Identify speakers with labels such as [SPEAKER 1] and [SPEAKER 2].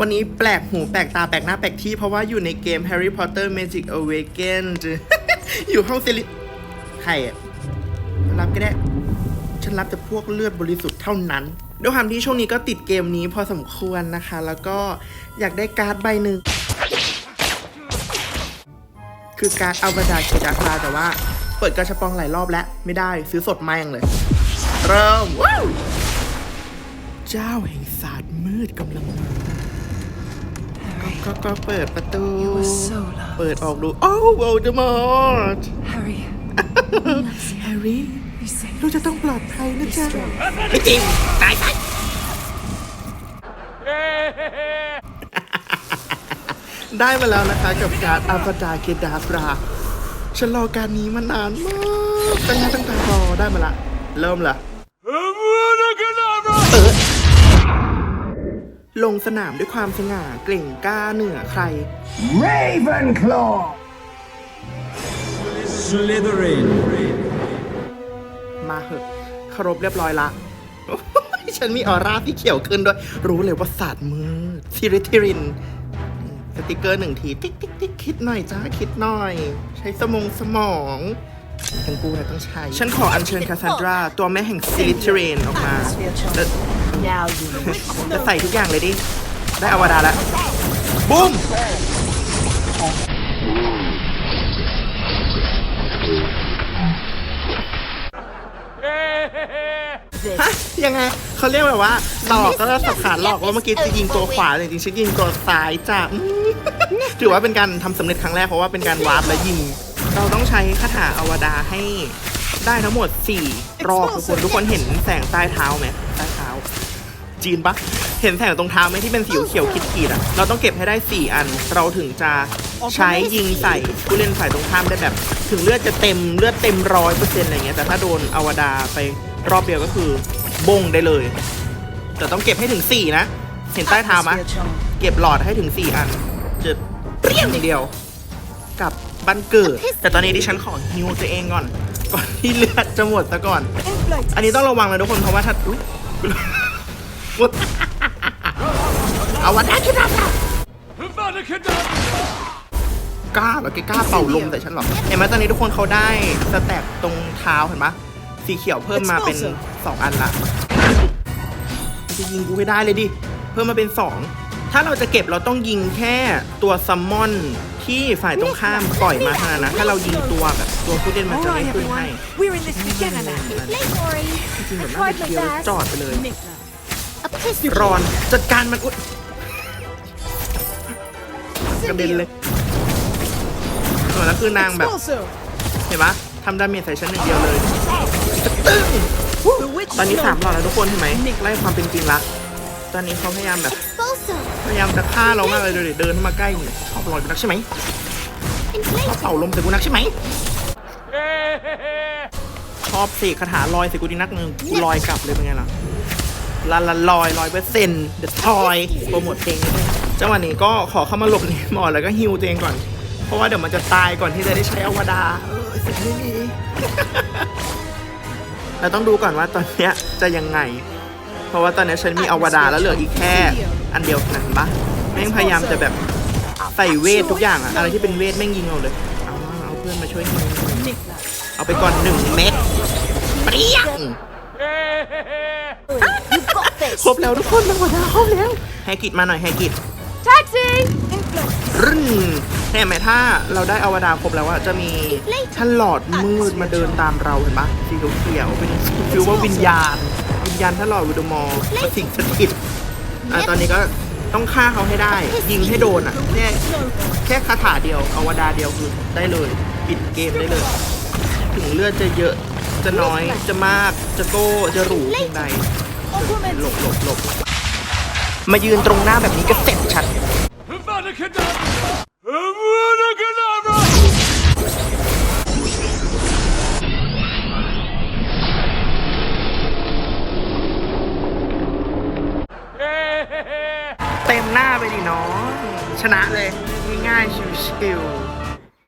[SPEAKER 1] วันนี้แปลกหูแปลกตาแปลกหน้าแปลกที่ เพราะว่าอยู่ในเกม Harry Potter Magic Awakened อยู่ห้องเซลิใครอะรับก็ได้ ฉันรับแต่พวกเลือดบริสุทธิ์เท่านั้น ด้วยความที่ช่วงนี้ก็ติดเกมนี้พอสมควรนะคะ แล้วก็อยากได้การ์ดใบหนึ่ง คือการ์ดอัลบาดาเคดาคาแต่ว่า เปิดกระชับปองหลายรอบแล้ว ไม่ได้ซื้อสดมาอย่างเลย เริ่มเจ้าแห่งศาสตร์มืดกำลังมา ก็ก็ก็เปิดประตู
[SPEAKER 2] You were so loved.
[SPEAKER 1] เปิดออกดูโอ้โวลเดมอร์ต
[SPEAKER 2] Harry,
[SPEAKER 1] แฮร์รี่
[SPEAKER 2] be safe.
[SPEAKER 1] เราจะต้องปลอดภัยนะจ๊ะไม่จริงตายไปได้มาแล้วนะคะกับการอัลฟาดาเคดาบราฉันรอการนี้มานานมากตั้งหน้าตั้งตารอได้มาละ เริ่มละ ลงสนามด้วยความสง่าเกล่งกล้าเหนือใคร
[SPEAKER 3] Ravenclaw!
[SPEAKER 4] Slytherin.
[SPEAKER 1] มาเหอะเคารพเรียบร้อยละ ฉันมีออร่าที่เขียวขึ้นด้วย รู้เลยว่าศาสตร์มืดซิริทิริน สติกเกอร์หนึ่งที ติ๊กติ๊กติ๊กคิดหน่อยจ้า คิดหน่อย ใช้สมองสมอง ฉันกูนะต้องใช้ฉันขออัญเชิญคาซันดรา ตัวแม่แห่งซิลิทิรินออกมาแล้ว
[SPEAKER 2] Now you know.
[SPEAKER 1] จะใส่ทุกอย่างเลยดิ ได้อวดารแล้วบุ้มฮะยังไงเขาเรียกแบบว่าหลอกก็สับขาหลอกว่าเมื่อกี้จะยิงตัวขวาแต่จริงๆฉันยิงตัวซ้ายจ้ะอืมถือว่าเป็นการทำสำเร็จครั้งแรกเพราะว่าเป็นการวาร์ปและยิง เราต้องใช้คาถาอวดาให้ได้ทั้งหมด 4 รอบทุกคนทุกคนเห็นแสงใต้เท้าไหมใต้เท้า จีนปะเห็นแสงตรงเท้าไหมที่เป็นสีเขียวขีดๆอะเราต้องเก็บให้ได้ 4 อัน เราถึงจะใช้ยิงใส่ผู้เล่นฝ่ายตรงข้ามได้แบบ ถึงเลือดจะเต็มเลือดเต็มร้อยเปอร์เซ็นต์อะไรเงี้ยแต่ถ้าโดนอวดาไปรอบเดียวก็คือบงได้เลย แต่ต้องเก็บให้ถึง 4 นะ เห็นใต้เท้าไหมเก็บหลอดให้ถึง 4 อันจะเปรี้ยงเดียว กับบันเกิด แต่ตอนนี้ดิฉันขอฮิวตัวเองก่อน ก่อนที่เลือดจะหมดซะก่อน อันนี้ต้องระวังเลยทุกคนเพราะว่าถ้าอุ้ยหมดเอาวันนั้นคิดว่ากล้าเหรอแกกล้าเป่าลมแต่ฉันเหรอเห็นไหมตอนนี้ทุกคนเขาได้สแต็กตรงเท้าเห็นปะสีเขียวเพิ่มมาเป็นสองอันละมันจะยิงกูให้ได้เลยดิ เพิ่มมาเป็นสองถ้าเราจะเก็บเราต้องยิงแค่ตัวซัมมอน ที่ฝ่ายตรงข้ามปล่อยมาเท่านั้นนะถ้าเรายิงตัวแบบตัวผู้เล่นมันจะไม่ขึ้นให้
[SPEAKER 2] We're in this together now.
[SPEAKER 5] Late, Ori.
[SPEAKER 1] จริงๆแบบ
[SPEAKER 5] I
[SPEAKER 1] น่า
[SPEAKER 5] tried
[SPEAKER 1] จะ
[SPEAKER 5] my
[SPEAKER 1] เคียวแล้ว
[SPEAKER 5] best.
[SPEAKER 1] จอดไปเลยรอนจัดการมันอุ๊ยกระเด็นเลยส่วนแล้วคือนางแบบ เห็นปะทำดาเมจใส่ฉันหนึ่งเดียวเลยตึ้งตอนนี้สามหลอดแล้วทุกคนเห็นไหมไล่ความเป็นจริงละ ตอนนี้เขาพยายามแบบ
[SPEAKER 5] Expulso.
[SPEAKER 1] พยายามจะฆ่าเรามากเลยเดี๋ยวเดินเข้ามาใกล้เนี่ยชอบลอยกูนักใช่ไหมชอบ
[SPEAKER 5] Inflated.
[SPEAKER 1] เป่าลมใส่กูนักใช่ไหมชอบเสกคาถาลอยใส่กูดีนักหนึ่งกูลอยกลับเลยเป็นไงล่ะลาลาลอยลอยเปอร์เซ็นต์เดอะทอยโปรโมทเพลงนิดนึงจังหวะนี้ก็ขอเข้ามาหลบในหมอนแล้วก็ฮิวตัวเองก่อน เพราะว่าเดี๋ยวมันจะตายก่อนที่จะได้ใช้อวดารเออสิ่งนี้เราต้องดูก่อนว่าตอนเนี้ยจะยังไง เพราะว่าตอนเนี้ยฉันมีอวดารแล้วเหลืออีกแค่อันเดียวนะเห็นปะแม่งพยายามจะแบบใส่เวททุกอย่างอะอะไรที่เป็นเวทแม่งยิงเราเลย เอามาเอาเพื่อนมาช่วยยิง
[SPEAKER 2] Nicholas.
[SPEAKER 1] เอาไปก่อนหนึ่งเม็ดเปรี้ยง
[SPEAKER 5] You've got this.
[SPEAKER 1] ครบแล้วทุกคนอวดารครบแล้วแฮกิตมาหน่อยแฮกิต
[SPEAKER 5] Taxi.
[SPEAKER 1] รึนเห็นไหมถ้าเราได้อวดารครบแล้วอะจะมีท่านหลอดมืดมาเดินตามเราเห็นปะสีเขียวๆเป็นฟิลว่าวิญญาณ วิญญาณท่านหลอดวูดมอร์มาสิงสถิตอะตอนนี้ก็ต้องฆ่าเขาให้ได้ ยิงให้โดนอะแค่แค่คาถาเดียวอวดารเดียวคือได้เลย ปิดเกมได้เลย ถึงเลือดจะเยอะจะน้อยจะมากจะโก้จะหรูเพียงใดหลบหลบหลบมายืนตรงหน้าแบบนี้ก็เสร็จฉั เต็มหน้าไปดิน้อง ชนะเลย ง่ายๆชิวๆ